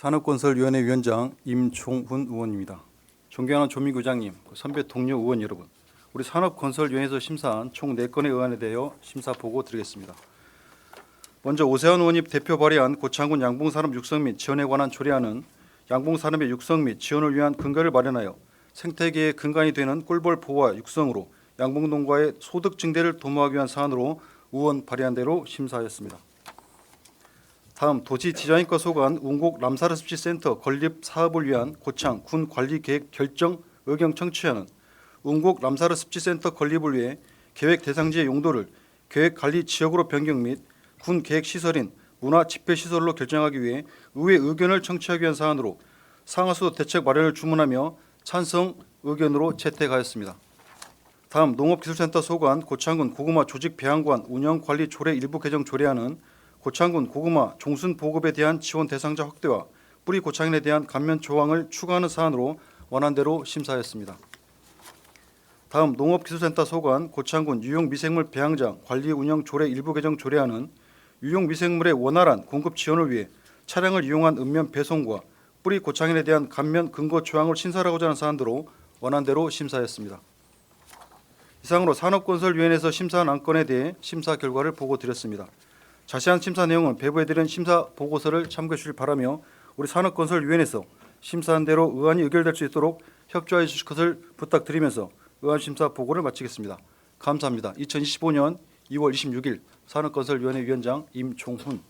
산업건설위원회 위원장 임총훈 의원입니다. 존경하는 조민구 장님, 선배 동료 의원 여러분, 우리 산업건설위원회에서 심사한 총 4건의 의안에 대하여 심사 보고 드리겠습니다. 먼저 오세훈 의원님 대표 발의한 고창군 양봉산업 육성 및 지원에 관한 조례안은 양봉산업의 육성 및 지원을 위한 근거를 마련하여 생태계의 근간이 되는 꿀벌 보호와 육성으로 양봉농가의 소득 증대를 도모하기 위한 사안으로 의원 발의한 대로 심사하였습니다. 다음 도시 디자인과 소관 운곡 람사르 습지센터 건립 사업을 위한 고창 군 관리 계획 결정 의견 청취하는 운곡 람사르 습지센터 건립을 위해 계획 대상지의 용도를 계획 관리 지역으로 변경 및 군 계획 시설인 문화 집회 시설로 결정하기 위해 의회 의견을 청취하기 위한 사안으로 상하수 대책 마련을 주문하며 찬성 의견으로 채택하였습니다. 다음 농업기술센터 소관 고창군 고구마 조직 배양관 운영 관리 조례 일부 개정 조례안은 고창군 고구마 종순 보급에 대한 지원 대상자 확대와 뿌리 고창인에 대한 감면 조항을 추가하는 사안으로 원안대로 심사하였습니다. 다음 농업기술센터 소관 고창군 유용미생물 배양장 관리 운영 조례 일부 개정 조례안은 유용미생물의 원활한 공급 지원을 위해 차량을 이용한 읍면 배송과 뿌리 고창인에 대한 감면 근거 조항을 신설하고자 하는 사안으로 원안대로 심사했습니다. 이상으로 산업건설위원회에서 심사한 안건에 대해 심사 결과를 보고 드렸습니다. 자세한 심사 내용은 배부해드린 심사 보고서를 참고해 주실 바라며 우리 산업건설위원회에서 심사한 대로 의안이 의결될 수 있도록 협조해 주실 것을 부탁드리면서 의안 심사 보고를 마치겠습니다. 감사합니다. 2025년 2월 26일 산업건설위원회 위원장 임종훈